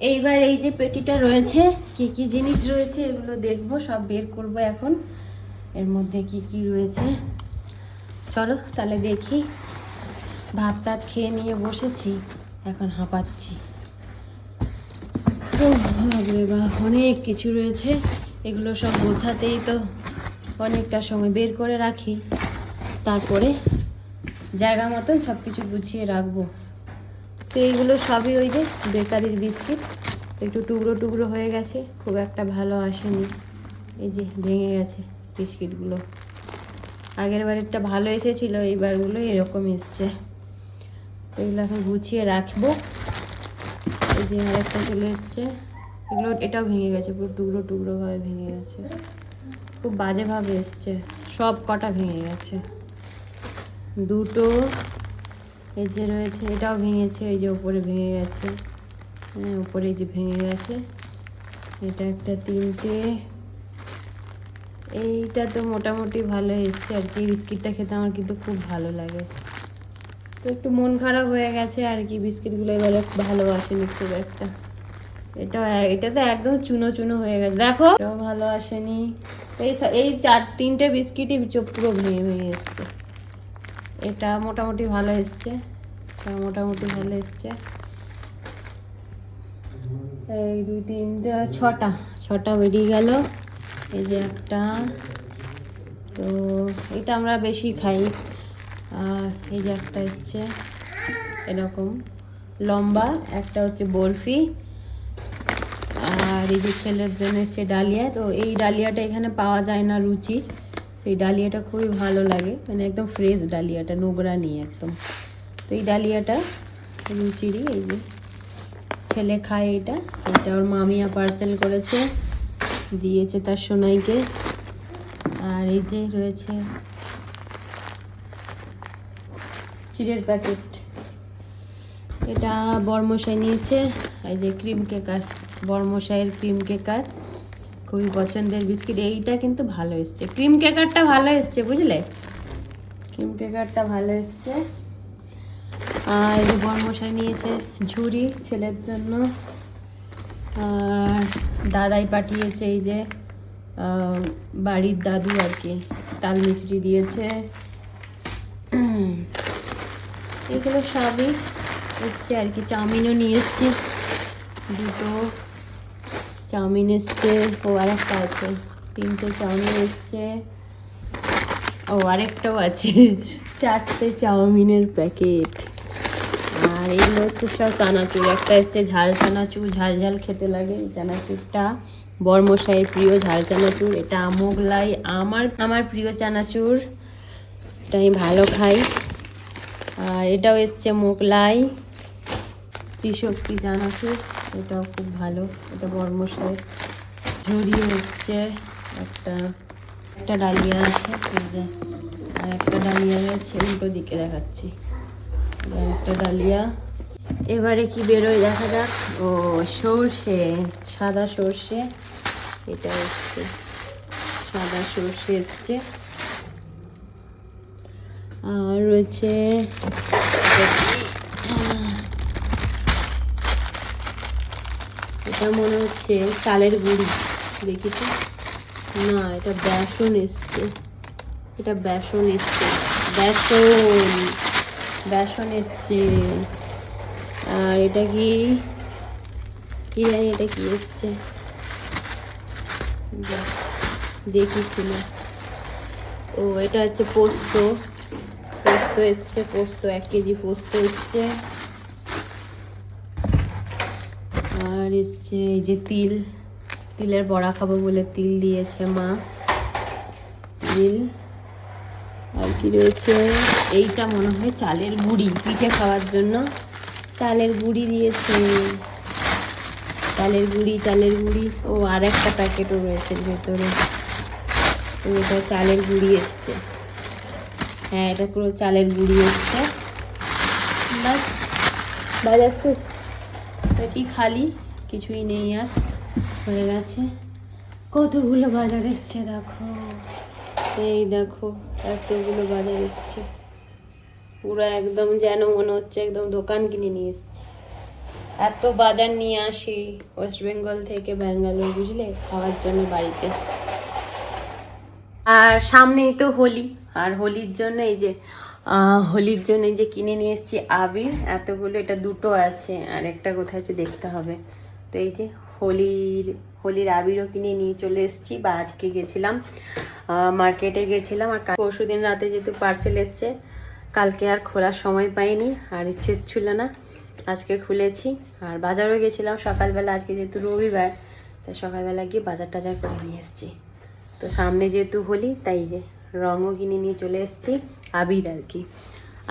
এইবার এই যে পেটিটা রয়েছে, কি কি জিনিস রয়েছে এগুলো দেখব, সব বের করব এখন। এর মধ্যে কি কি রয়েছে? চলো তাহলে দেখি। ভাত টাত খেয়ে নিয়ে বসেছি, এখন হাঁপাচ্ছি। বা, অনেক কিছু রয়েছে। এগুলো সব বোঝাতেই তো অনেকটা সময় বের করে রাখি। তারপরে জায়গা মতন সব কিছু গুছিয়ে রাখব। তো এইগুলো সবই ওই যে বেকারির বিস্কিট। একটু টুকরো টুকরো হয়ে গেছে, খুব একটা ভালো আসেনি। এই যে ভেঙে গেছে বিস্কিটগুলো। আগের বারেরটা ভালো এসেছিল, এইবারগুলো এরকম এসছে। তো এগুলো এখন গুছিয়ে রাখব। এই যে আরেকটা চলে এসছে। এগুলো, এটাও ভেঙে গেছে, পুরো টুকরো টুকরো ভাবে ভেঙে গেছে। খুব বাজেভাবে এসছে, সব কটা ভেঙে গেছে। দুটো এই যে রয়েছে, এটাও ভেঙেছে, এই যে উপরে ভেঙে গেছে। হ্যাঁ উপরে যে ভেঙে গেছে, এটা একটা তিনটে। এইটা তো মোটামুটি ভালো এসছে আর কি, বিস্কিটটা খেতে আমার কিন্তু খুব ভালো লাগে। তো একটু মন খারাপ হয়ে গেছে আর কি, বিস্কিটগুলো এবারে ভালো আসেনি খুব একটা। এটা এটা তো একদম চুনো চুনো হয়ে গেছে। দেখো ভালো আসেনি। এই এই চার, তিনটে বিস্কিটই পুরো ভেঙে ভেঙে এসছে। এটা মোটামুটি ভালো এসছে। এটা মোটামুটি ভালো এসছে। এই দুই তিনটে ছটা ছটা বেরিয়ে গেল। এই যে একটা। তো এটা আমরা বেশি খাই। এই যে একটা এসছে। এরকম। লম্বা, একটা হচ্ছে বরফি। আর এই যে ছেলের জন্য এসছে ডালিয়া। তো এই ডালিয়াটা এখানে পাওয়া যায় না রুচির। সেই ডালিয়াটা খুবই ভালো লাগে মানে একদম ফ্রেশ ডালিয়াটা, নোংরা নেই একদম। তো এই ডালিয়াটা রুচিরই এই যে ছেলে খায় এটা এটা ওর মামিয়া পার্সেল করেছে, দিয়েছে তার সোনাইকে। আর এই যে রয়েছে চিড়ের প্যাকেট এটা বর্মশাই নিয়েছে, এই যে ক্রিম কেকার বর্মশাইয়ের ক্রিম কেকার খুবই পছন্দের বিস্কিট। এইটা কিন্তু ভালো এসছে। ক্রিম কেকারটা ভালো এসছে, বুঝলে? ক্রিম কেকারটা ভালো এসছে। আর এই যে বর্মশাই নিয়েছে ঝুড়ি ছেলের জন্য। আর দাদাই পাঠিয়েছে এই যে বাড়ির দাদু আর কি, তাল মিষ্টি দিয়েছে। এগুলো সবই এসছে আর কি। চাউমিনও নিয়ে এসছি। দুটো চাউমিন এসছে, ও আরেকটা আছে, তিনটে চাউমিন এসছে, ও আরেকটাও আছে, চারটে চাউমিনের প্যাকেট। আর এগুলো হচ্ছে সব চানাচুর, একটা এসছে ঝাল চানাচুর, ঝাল ঝাল খেতে লাগে এই চানাচুরটা। বর্মশাইয়ের প্রিয় ঝাল চানাচুর, এটা মোগলাই আমার আমার প্রিয় চানাচুর, এটা আমি ভালো খাই। আর এটাও এসছে মোগলাই, ত্রিশক্তি চানাচুর। এটাও খুব ভালো। এটা বর্মশাই ঝুড়িও এসছে একটা একটা ডালিয়া আছে আর একটা ডালিয়া রয়েছে উল্টো দিকে দেখাচ্ছি। একটা ডালিয়া। এবারে কি বেরোয় দেখা যাক? ও, সর্ষে, সাদা সর্ষে। এটা হচ্ছে সাদা সর্ষে এসছে আর রয়েছে এটা মনে হচ্ছে চালের গুঁড়ি। দেখেছি? না, এটা বেসন এসছে। এটা বেসন এসছে। বেসন বেসন এসছে। আর এটা কি কি জানি এটা কি এসছে? দেখিছিল ও, এটা হচ্ছে পোস্ত। পোস্ত এসছে, পোস্ত, এক কেজি পোস্ত এসছে। আর এসছে এই যে তিল। তিলের বড়া খাব বলে তিল দিয়েছে মা। তিল। আর কি রয়েছে? এইটা মনে হয় চালের গুঁড়ি, পিঠে খাওয়ার জন্য। চালের গুঁড়ি দিয়েছে চালের গুঁড়ি চালের গুঁড়ি। ও, আর একটা প্যাকেটও রয়েছে ভেতরে। তো এটা চালের গুঁড়ি এসছে। হ্যাঁ এটা পুরো চালের গুঁড়ি এসছে। বাজার শেষ। পেটি খালি, কিছুই নেই আর, হয়ে গেছে। কতগুলো বাজার এসছে দেখো। এই দেখো, এতগুলো বাজার এসছে। পুরো একদম যেন মনে হচ্ছে একদম দোকান কিনে নিয়ে এসছে। এত বাজার নিয়ে আসি ওয়েস্ট বেঙ্গল থেকে ব্যাঙ্গালোর, বুঝলে? খাওয়ার জন্য বাড়িতে। আর সামনেই তো হোলি, আর হোলির জন্য এই যে হোলির জন্য যে কিনে নিয়ে এসেছি আবির, এতগুলো, এটা দুটো আছে, আর একটা কোথায় আছে দেখতে হবে। তো এই যে হোলির হোলির আবিরও কিনে নিয়ে চলে এসেছি, বা আজকে গেছিলাম মার্কেটে গেছিলাম, আর পরশু দিন রাতে যেহেতু পার্সেল এসছে, কালকে আর খোলার সময় পাইনি, আর ইচ্ছে ছিল না, আজকে খুলেছি। আর বাজারও গেছিলাম সকালবেলা, আজকে যেহেতু রবিবার, তাই সকালবেলা গিয়ে বাজার টাজার করে নিয়ে এসেছি। তো সামনে যেহেতু হোলি, তাই যে রঙও কিনে নিয়ে চলে এসেছি, আবির আর কি।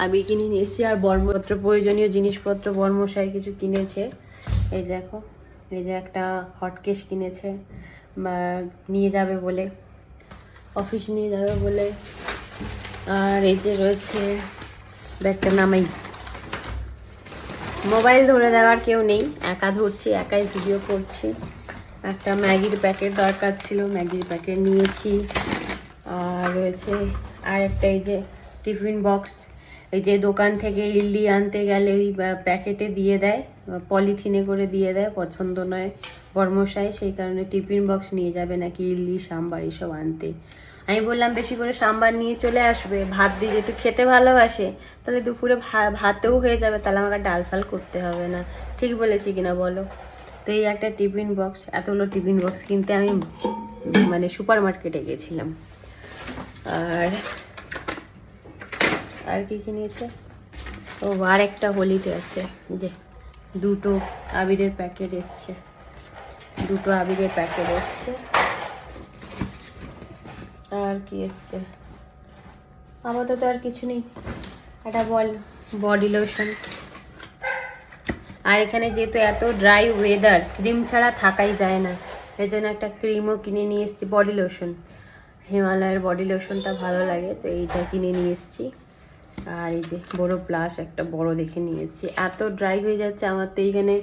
আবির কিনে নিয়ে এসেছি আর বর্মপত্র, প্রয়োজনীয় জিনিসপত্র, বর্মশাই কিছু কিনেছে। এই দেখো, এই যে একটা হটকেস কিনেছে নিয়ে যাবে বলে, অফিস নিয়ে যাবে বলে। আর এই যে রয়েছে ব্যাগটা নামাই। মোবাইল ধরে দেওয়ার কেউ নেই, একা ধরছি, একাই ভিডিও করছি। একটা ম্যাগির প্যাকেট দরকার ছিল, ম্যাগির প্যাকেট নিয়েছি। আর রয়েছে আর একটা এই যে টিফিন বক্স। এই যে দোকান থেকে ইডলি আনতে গেলে ওই প্যাকেটে দিয়ে দেয়, পলিথিনে করে দিয়ে দেয়, পছন্দ নয় কর্মশায় সেই কারণে টিফিন বক্স নিয়ে যাবে নাকি ইডলি, সাম্বার এসব আনতে। আমি বললাম, বেশি করে সাম্বার নিয়ে চলে আসবে, ভাত দিয়ে যেহেতু খেতে ভালোবাসে, তাহলে দুপুরে ভাতেও হয়ে যাবে, তাহলে আমাকে ডাল ফাল করতে হবে না। ঠিক বলেছি কিনা বলো? তো এই একটা টিফিন বক্স, এতগুলো টিফিন বক্স কিনতে আমি মানে সুপার মার্কেটে গেছিলাম। আর আর কি কিনেছে ও, আর একটা হোলিতে আছে যে দুটো আবিরের প্যাকেট এসছে। দুটো আবিরের প্যাকেট এসছে। আর কি এসছে? আপাতত আর কিছু নেই। একটা বল, বডি লোশন। আর এখানে যেহেতু এত ড্রাই ওয়েদার, ক্রিম ছাড়া থাকাই যায় না। এই জন্য একটা ক্রিমও কিনে নিয়ে এসেছি, বডি লোশন। হিমালয়ের বডি লোশনটা ভালো লাগে, তো এইটা কিনে নিয়ে এসেছি। আর এই যে বড় প্লাস একটা বড় দেখে নিয়ে এসেছি। এত ড্রাই হয়ে যাচ্ছে, আমার তো এইখানে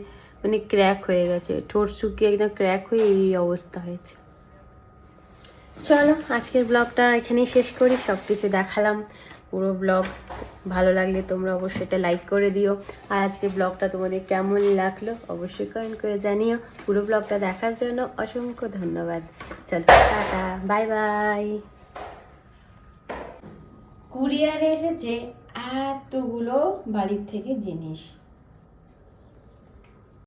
মানে ক্র্যাক হয়ে গেছে। ঠোঁট শুকিয়ে একদম ক্র্যাক হয়ে এই অবস্থা হয়েছে। চলো, আজকের ব্লগটা এখানেই শেষ করি। সব কিছু দেখালাম, পুরো ব্লগ ভালো লাগলে তোমরা অবশ্যই এটা লাইক করে দিও। আর আজকের ব্লগটা তোমাদের কেমন লাগল, অবশ্যই কমেন্ট করে জানিও। পুরো ব্লগটা দেখার জন্য অসংখ্য ধন্যবাদ। চলো টাটা বাই বাই। কুরিয়ারে এসেছে এতগুলো বাড়ির থেকে জিনিস।